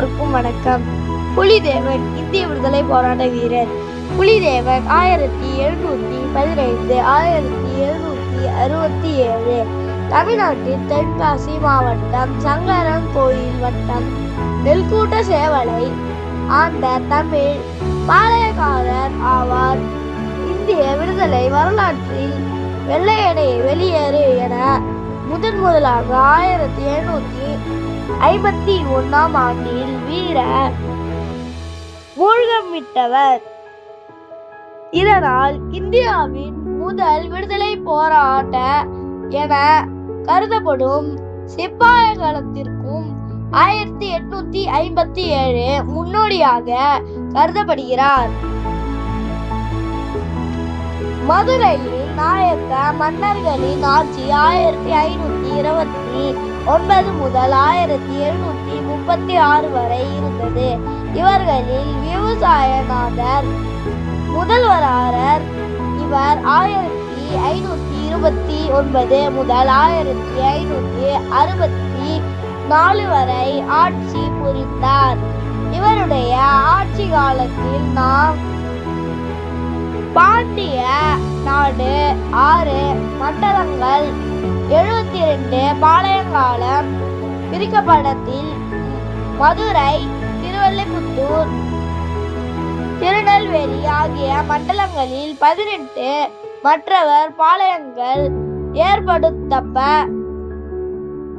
எல்லோருக்கும் வணக்கம். புலிதேவன் இந்திய விடுதலை போராட்ட வீரர். புலிதேவன் ஆயிரத்தி எழுநூத்தி பதினைந்து ஆயிரத்தி எழுநூத்தி அறுபத்தி ஏழு. தமிழ்நாட்டின் தென்காசி மாவட்டம் சங்கரன் கோயில் வட்டம். நெல்கூட்ட சேவலை ஆண்ட தமிழ் பாளையக்காரர் ஆவார். இந்திய விடுதலை வரலாற்றில் வெள்ளையடை வெளியேறு என முதன் முதலாக ஆயிரத்தி எழுநூத்தி ஐம்பத்தி ஒன்னாம் ஆண்டில் வீர மூழ்கமிட்டவர். இதனால் இந்தியாவின் முதல் விடுதலை போராட்ட என கருதப்படும் சிப்பாயகலத்திற்கும் ஆயிரத்தி எட்நூத்தி ஐம்பத்தி ஏழு முன்னோடியாக கருதப்படுகிறார். மதுரையில் நாயக்க மன்னர்களின் ஆட்சி ஆயிரத்தி ஐநூத்தி இருபத்தி ஒன்பது முதல் ஆயிரத்தி எழுநூத்தி முப்பத்தி ஆறு வரை இருந்தது. இவர்களில் விவசாயநாதர் முதல்வரார் இவர் ஆயிரத்தி ஐநூத்தி இருபத்தி ஒன்பது முதல் ஆயிரத்தி ஐநூத்தி அறுபத்தி நாலு வரை ஆட்சி புரிந்தார். இவருடைய ஆட்சி காலத்தில் நாம் பாண்டிய ஆறு மண்டலங்கள். எழுபத்தி ரெண்டு பாளையங்காலம். பிரிக்கப்படத்தில் மதுரை திருவல்லிபுத்தூர். திருநெல்வேலி ஆகிய மண்டலங்களில் பதினெட்டு மற்றவர் பாளையங்கள் ஏற்படுத்தப்ப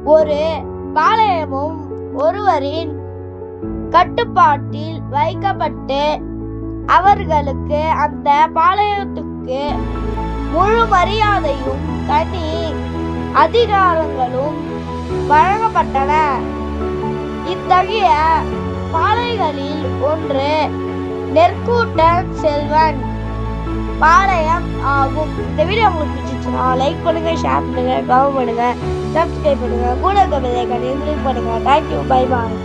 ஒரு பாளையமும் ஒருவரின் கட்டுப்பாட்டில் வைக்கப்பட்டு அவர்களுக்கு அந்த பாளையத்துக்கு முழு மரியாதையும் தனி அதிகாரங்களும் வழங்கப்பட்டன. இத்தகைய பாலைகளில் ஒன்று நெற்கூட்டன் செல்வன் பாளையம் ஆகும். இந்த வீடியோ உங்களுக்கு பிடிச்சிச்சுன்னா லைக் பண்ணுங்க ஷேர் பண்ணுங்க கமெண்ட் பண்ணுங்க சப்ஸ்கிரைப் பண்ணுங்க கூட இருக்க பெல் கிளிக் பண்ணுங்க. Thank you bye bye